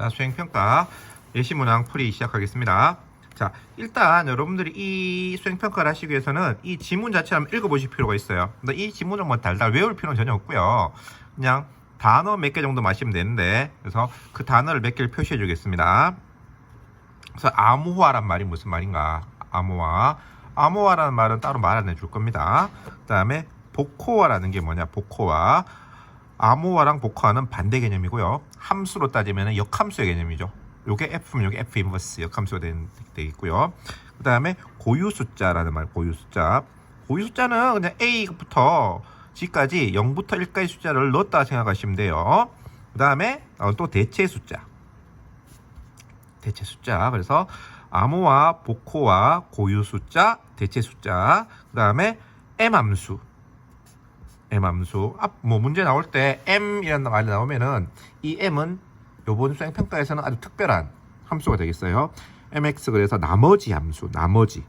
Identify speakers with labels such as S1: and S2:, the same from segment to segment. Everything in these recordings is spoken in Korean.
S1: 자, 수행평가 예시문항 풀이 시작하겠습니다. 자, 일단 여러분들이 이 수행평가를 하시기 위해서는 이 지문 자체를 한번 읽어보실 필요가 있어요. 근데 이 지문을 뭐 달달 외울 필요는 전혀 없고요. 그냥 단어 몇 개 정도 마시면 되는데, 그래서 그 단어를 몇 개를 표시해 주겠습니다. 그래서 암호화란 말이 무슨 말인가? 암호화. 암호화라는 말은 따로 말 안 해줄 겁니다. 그 다음에 복호화라는 게 뭐냐? 복호화. 암호화랑 복호화는 반대 개념이고요. 함수로 따지면 역함수의 개념이죠. 요게 F면 요게 F 인버스 역함수가 되, 되겠고요. 그 다음에 고유 숫자라는 말, 고유 숫자. 고유 숫자는 그냥 A부터 G까지 0부터 1까지 숫자를 넣었다 생각하시면 돼요. 그 다음에 또 대체 숫자. 대체 숫자. 그래서 암호화, 복호화, 고유 숫자, 대체 숫자. 그 다음에 M 함수. M 함수. 앞, 뭐 문제 나올 때 M이라는 말이 나오면은 이 M은 요번 수행 평가에서는 아주 특별한 함수가 되겠어요. MX 그래서 나머지 함수, 나머지.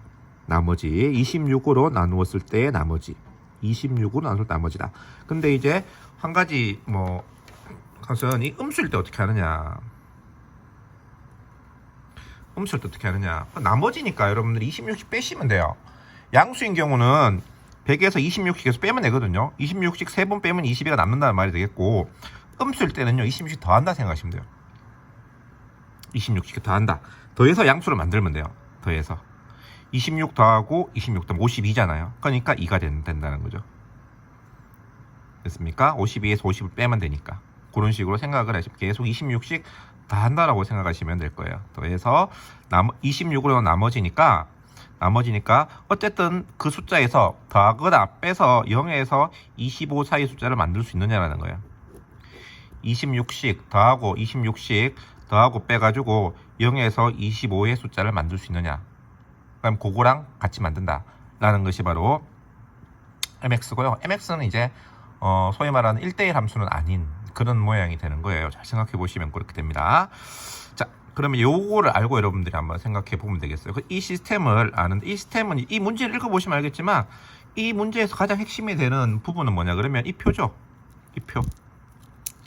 S1: 나머지 26으로 나누었을 때의 나머지. 26으로 나눌 나머지다. 근데 이제 한 가지 뭐 것은 이 음수일 때 어떻게 하느냐. 음수일 때 어떻게 하느냐. 나머지니까 여러분들이 26씩 빼시면 돼요. 양수인 경우는 100에서 26씩에서 빼면 되거든요. 26씩 3번 빼면 22가 남는다는 말이 되겠고 음수일 때는요. 26씩 더한다 생각하시면 돼요. 26씩 더한다. 더해서 양수를 만들면 돼요. 더해서. 26 더하고 26 더하면 52잖아요. 그러니까 2가 된, 된다는 거죠. 됐습니까? 52에서 50을 빼면 되니까. 그런 식으로 생각을 하시면 계속 26씩 다 한다라고 생각하시면 될 거예요. 더해서 남 26으로 나머지니까 나머지니까 어쨌든 그 숫자에서 더하거나 빼서 0에서 25 사이 숫자를 만들 수 있느냐라는 거예요. 26씩 더하고 26씩 더하고 빼가지고 0에서 25의 숫자를 만들 수 있느냐. 그럼 그거랑 같이 만든다 라는 것이 바로 MX고요. MX는 이제 어, 소위 말하는 1대1 함수는 아닌 그런 모양이 되는 거예요. 잘 생각해 보시면 그렇게 됩니다. 자, 그러면 요거를 알고 여러분들이 한번 생각해 보면 되겠어요. 그이 시스템을 아는데 이 시스템은 이 문제를 읽어 보시면 알겠지만 이 문제에서 가장 핵심이 되는 부분은 뭐냐 그러면 이 표죠. 이 표.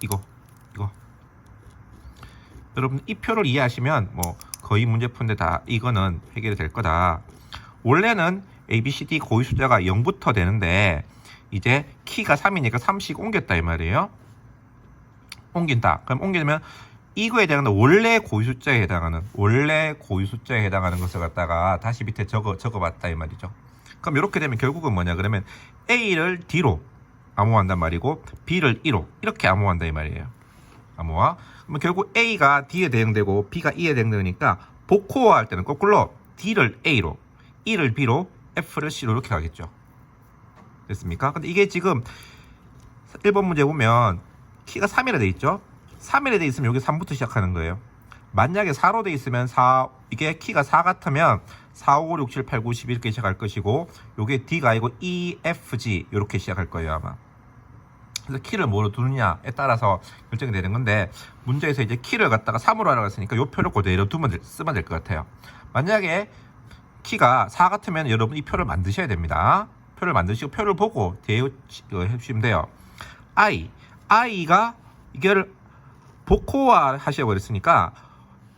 S1: 이거. 이거. 여러분 이 표를 이해하시면 뭐 거의 문제 푸는데 다 이거는 해결이 될 거다. 원래는 A, B, C, D 고유 숫자가 0부터 되는데 이제 키가 3이니까 3씩 옮겼다 이 말이에요. 옮긴다. 그럼 옮기면 이거에 해당하는 원래 고유 숫자에 해당하는 원래 고유 숫자에 해당하는 것을 갖다가 다시 밑에 적어 적어봤다 이 말이죠. 그럼 이렇게 되면 결국은 뭐냐 그러면 A를 D로 암호한단 말이고 B를 1로 이렇게 암호한다 이 말이에요. 암호화. 그러면 결국 A가 D에 대응되고 B가 E에 대응되니까 복호화 할 때는 거꾸로 D를 A로, E를 B로, F를 C로 이렇게 가겠죠. 됐습니까? 근데 이게 지금 1번 문제 보면 키가 3이라 돼 있죠? 3이라 돼 있으면 여기 3부터 시작하는 거예요. 만약에 4로 돼 있으면 4 이게 키가 4 같으면 4, 5, 6, 7, 8, 9, 10 이렇게 시작할 것이고 요게 D가 아니고 E, F, G 이렇게 시작할 거예요 아마. 그래서 키를 뭐로 두느냐에 따라서 결정이 되는 건데 문제에서 이제 키를 갖다가 3으로 하라고 했으니까 요 표를 그대로 두면 될- 쓰면 될 것 같아요. 만약에 키가 4 같으면 여러분 이 표를 만드셔야 됩니다. 표를 만드시고 표를 보고 대해 주시면 돼요. I, I가 이걸 복호화 하셔 버렸으니까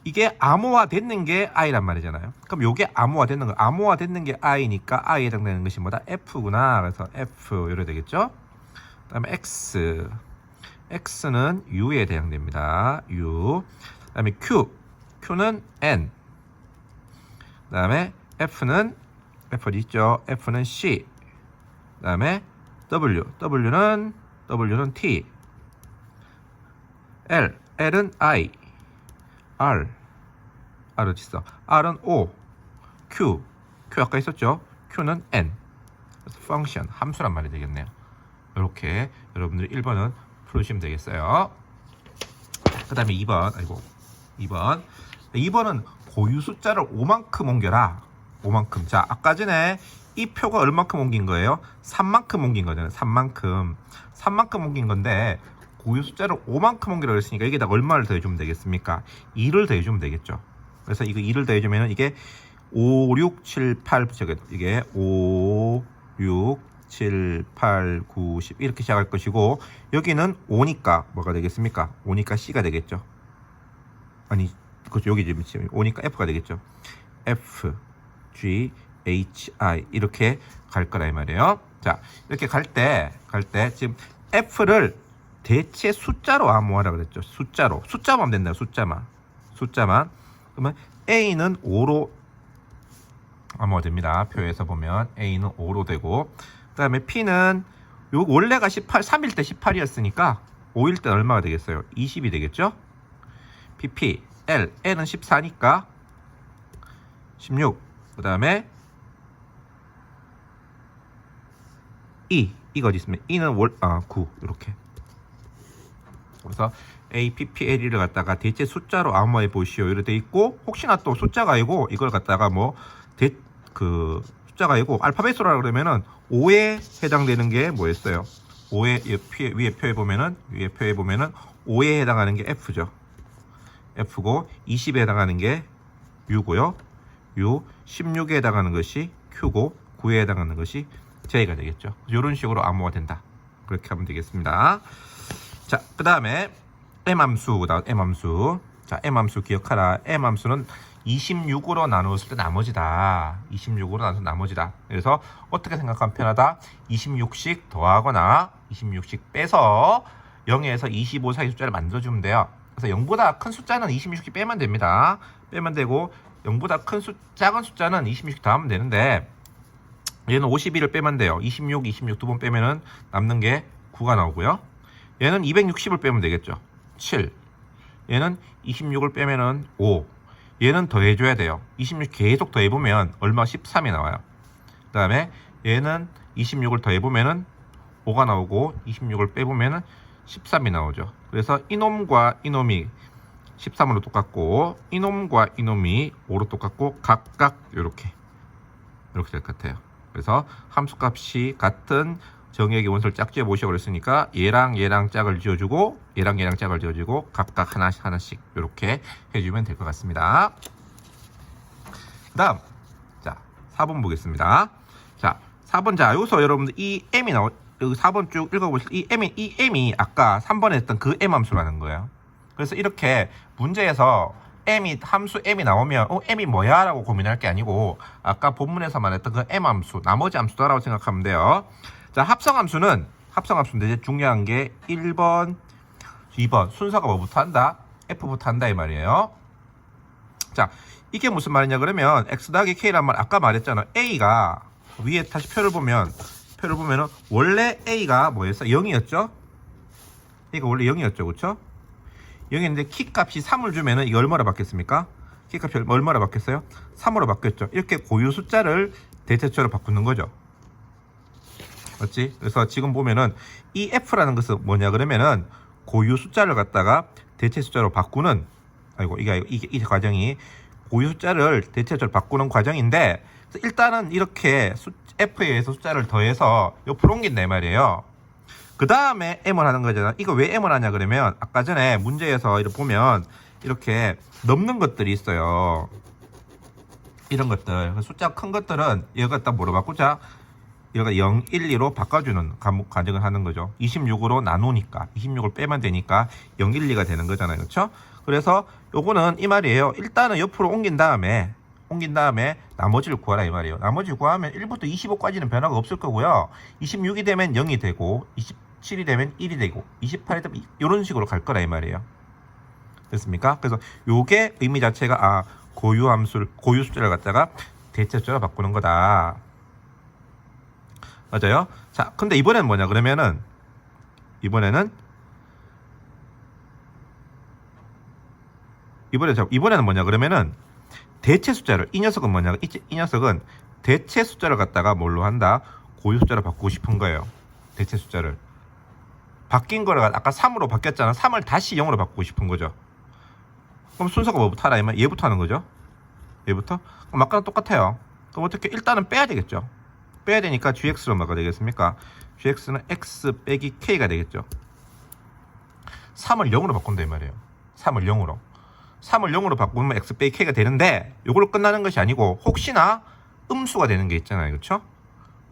S1: 이게 암호화 됐는 게 I란 말이잖아요. 그럼 요게 암호화 됐는 거, 암호화 됐는 게 I니까 I에 해당되는 것이 뭐다? F구나. 그래서 F 이래 되겠죠? 그다음에 X, X는 U에 해당됩니다. U. 그다음에 Q, Q는 N. 그다음에 F는 F 어디 있죠? F는 C. 그다음에 W, W는 W는 T. L, L은 I. R, R 어디 있어? R은 O. Q, Q 아까 있었죠? Q는 N. 그래서 펑션, 함수란 말이 되겠네요. 이렇게 여러분들이 1번은 풀으시면 되겠어요. 그 다음에 2번, 아이고, 2번. 2번은 고유 숫자를 5만큼 옮겨라. 5만큼. 자, 아까 전에 이 표가 얼만큼 옮긴 거예요? 3만큼 옮긴 거잖아요. 3만큼. 3만큼 옮긴 건데, 고유 숫자를 5만큼 옮기라 그랬으니까 여기다 얼마를 더해주면 되겠습니까? 2를 더해주면 되겠죠. 그래서 이거 2를 더해주면 이게 5, 6, 7, 8 저게 이게 5, 6, 7, 8, 9, 10 이렇게 시작할 것이고 여기는 5니까 뭐가 되겠습니까? 5니까 C가 되겠죠. 아니 그렇죠 여기 지금 지금 오니까 F가 되겠죠. F G H I 이렇게 갈 거라 이 말이에요. 자 이렇게 갈 때 갈때 지금 F를 대체 숫자로 암호하라 그랬죠. 숫자로 숫자만 하면 된다. 숫자만 숫자만 그러면 A는 5로 암호가 됩니다. 표에서 보면 A는 5로 되고 그 다음에 P는 요 원래가 18 3일 때 18이었으니까 5일 때 얼마가 되겠어요? 20이 되겠죠? PP L L은 14니까 16 그 다음에 E 이거 어디 있으면 E는 월 아 9 이렇게 그래서 A, P, P, L, 을 갖다가 대체 숫자로 암호해 보시오 이렇게 돼 있고 혹시나 또 숫자가 아니고 이걸 갖다가 뭐 대 그 숫자가 아니고 알파벳으로 그러면은 5에 해당되는 게 뭐였어요? 5에 위에, 위에 표에 보면은 위에 표에 보면은 5에 해당하는 게 F죠. F고 20에 해당하는 게 U고요. U 16에 해당하는 것이 Q고 9에 해당하는 것이 J가 되겠죠. 이런 식으로 암호가 된다. 그렇게 하면 되겠습니다. 자, 그 다음에 M함수, M함수. 자, M함수 기억하라. M함수는 26으로 나누었을 때 나머지다. 26으로 나눠서 나머지다. 그래서 어떻게 생각하면 편하다? 26씩 더하거나 26씩 빼서 0에서 25 사이 숫자를 만들어주면 돼요. 그래서 0보다 큰 숫자는 26씩 빼면 됩니다. 빼면 되고 0보다 큰 숫, 작은 숫자는 26씩 더하면 되는데 얘는 51을 빼면 돼요. 26, 26 두 번 빼면은 남는 게 9가 나오고요. 얘는 260을 빼면 되겠죠. 7. 얘는 26을 빼면은 5. 얘는 더해줘야 돼요. 26 계속 더해보면 얼마 13이 나와요. 그 다음에 얘는 26을 더해보면은 5가 나오고 26을 빼보면은 13이 나오죠. 그래서 이놈과 이놈이 13으로 똑같고 이놈과 이놈이 5로 똑같고 각각 이렇게 이렇게 될 것 같아요. 그래서 함수값이 같은 정의의 원소를 짝지어 보시고 그랬으니까 얘랑 얘랑 짝을 지어주고 얘랑 얘랑 짝을 지어주고 각각 하나씩 하나씩 이렇게 해주면 될 것 같습니다. 그 다음 자 4번 보겠습니다. 자 4번 자 여기서 여러분들 이 m이 나오 여기 4번 쭉 읽어보실 이 m이 이 m이 아까 3번에 했던 그 m 함수라는 거예요. 그래서 이렇게 문제에서 m이 함수 m이 나오면 어 m이 뭐야라고 고민할 게 아니고 아까 본문에서 말했던 그 m 함수 나머지 함수다라고 생각하면 돼요. 자 합성 함수는 합성 함수인데 이제 중요한 게 1번, 2번 순서가 뭐부터 한다? f부터 한다 이 말이에요. 자 이게 무슨 말이냐 그러면 x 더하기 k란 말 아까 말했잖아. a가 위에 다시 표를 보면 표를 보면은 원래 a가 뭐였어? 0이었죠? 이거 원래 0이었죠, 그렇죠? 0이었는데 키 값이 3을 주면은 이거 얼마로 바뀌었습니까? 키 값이 얼마로 바뀌었어요? 3으로 바뀌었죠. 이렇게 고유 숫자를 대체처로 바꾸는 거죠. 맞지? 그래서 지금 보면은 이 f라는 것은 뭐냐 그러면은 고유 숫자를 갖다가 대체 숫자로 바꾸는 아이고 이게 이게 이 과정이 고유 숫자를 대체적으로 바꾸는 과정인데 일단은 이렇게 수, f에 의해서 숫자를 더해서 옆으로 옮긴다 이 말이에요. 그 다음에 m을 하는 거잖아. 이거 왜 m을 하냐 그러면 아까 전에 문제에서 이렇게 보면 이렇게 넘는 것들이 있어요. 이런 것들 그 숫자 큰 것들은 이거 갖다 뭐로 바꾸자? 이거 0, 1, 2로 바꿔주는 과정을 하는 거죠. 26으로 나누니까 26을 빼면 되니까 0, 1, 2가 되는 거잖아요. 그렇죠? 그래서 요거는 이 말이에요. 일단은 옆으로 옮긴 다음에 옮긴 다음에 나머지를 구하라 이 말이에요. 나머지 구하면 1부터 25까지는 변화가 없을 거고요. 26이 되면 0이 되고 27이 되면 1이 되고 28이 되면 이런 식으로 갈 거라 이 말이에요. 됐습니까? 그래서 요게 의미 자체가 아 고유 함수를 고유 숫자를 갖다가 대체 숫자로 바꾸는 거다. 맞아요? 자, 근데 이번에는 뭐냐? 그러면은 이번에는 이번에 자 이번에는 뭐냐? 그러면은 대체 숫자를 이 녀석은 뭐냐? 이, 이 녀석은 대체 숫자를 갖다가 뭘로 한다? 고유 숫자로 바꾸고 싶은 거예요. 대체 숫자를. 바뀐 거를 아까 3으로 바뀌었잖아. 3을 다시 0으로 바꾸고 싶은 거죠. 그럼 순서가 뭐부터 하라 이면 얘부터 하는 거죠? 얘부터? 그럼 아까랑 똑같아요. 그럼 어떻게 일단은 빼야 되겠죠 빼야 되니까 gx로 뭐가 되겠습니까 gx는 x 빼기 k가 되겠죠 3을 0으로 바꾼다 이 말이에요 3을 0으로 3을 0으로 바꾸면 x 빼기 k가 되는데 이걸로 끝나는 것이 아니고 혹시나 음수가 되는 게 있잖아요. 그렇죠?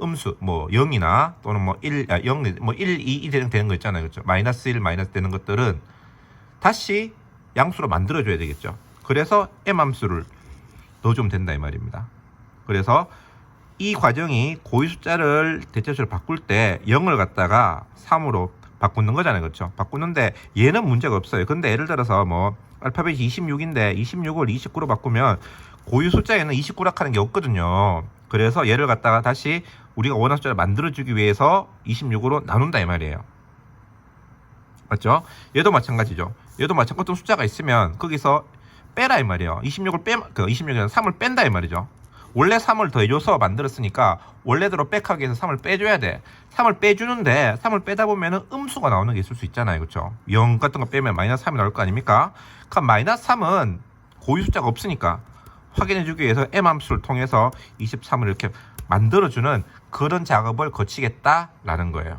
S1: 음수 뭐 0이나 또는 뭐 1, 아, 0, 뭐 1, 2, 1 되는, 거 있잖아요. 그렇죠? 마이너스 1, 마이너스 되는 것들은 다시 양수로 만들어줘야 되겠죠. 그래서 m 함수를 넣어주면 된다 이 말입니다. 그래서 이 과정이 고유 숫자를 대체수로 바꿀 때 0을 갖다가 3으로 바꾸는 거잖아요. 그렇죠? 바꾸는데 얘는 문제가 없어요. 근데 예를 들어서 뭐 알파벳이 26인데 26을 29로 바꾸면 고유 숫자에는 29라 하는 게 없거든요. 그래서 얘를 갖다가 다시 우리가 원하는 숫자를 만들어주기 위해서 26으로 나눈다 이 말이에요. 맞죠? 얘도 마찬가지죠. 얘도 마찬가지 어떤 숫자가 있으면 거기서 빼라 이 말이에요. 26을 빼, 그 26에서 3을 뺀다 이 말이죠. 원래 3을 더해줘서 만들었으니까 원래대로 백하기 위해서 3을 빼줘야 돼. 3을 빼주는데 3을 빼다 보면은 음수가 나오는 게 있을 수 있잖아요. 그렇죠? 0 같은 거 빼면 마이너스 3이 나올 거 아닙니까? 그럼 마이너스 3은 고유 숫자가 없으니까 확인해주기 위해서 m 함수를 통해서 23을 이렇게 만들어주는 그런 작업을 거치겠다라는 거예요.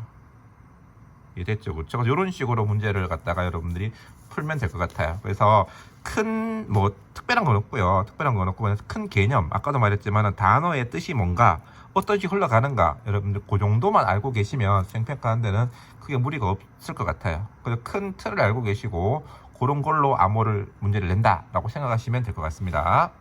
S1: 이해됐죠? 그렇죠? 이런 식으로 문제를 갖다가 여러분들이 풀면 될 것 같아요. 그래서 큰 뭐 특별한 건 없고요. 특별한 건 없고 큰 개념 아까도 말했지만 단어의 뜻이 뭔가 어떤 식으로 흘러가는가 여러분들 그 정도만 알고 계시면 생평가하는 데는 크게 무리가 없을 것 같아요. 그래서 큰 틀을 알고 계시고 그런 걸로 암호를 문제를 낸다라고 생각하시면 될 것 같습니다.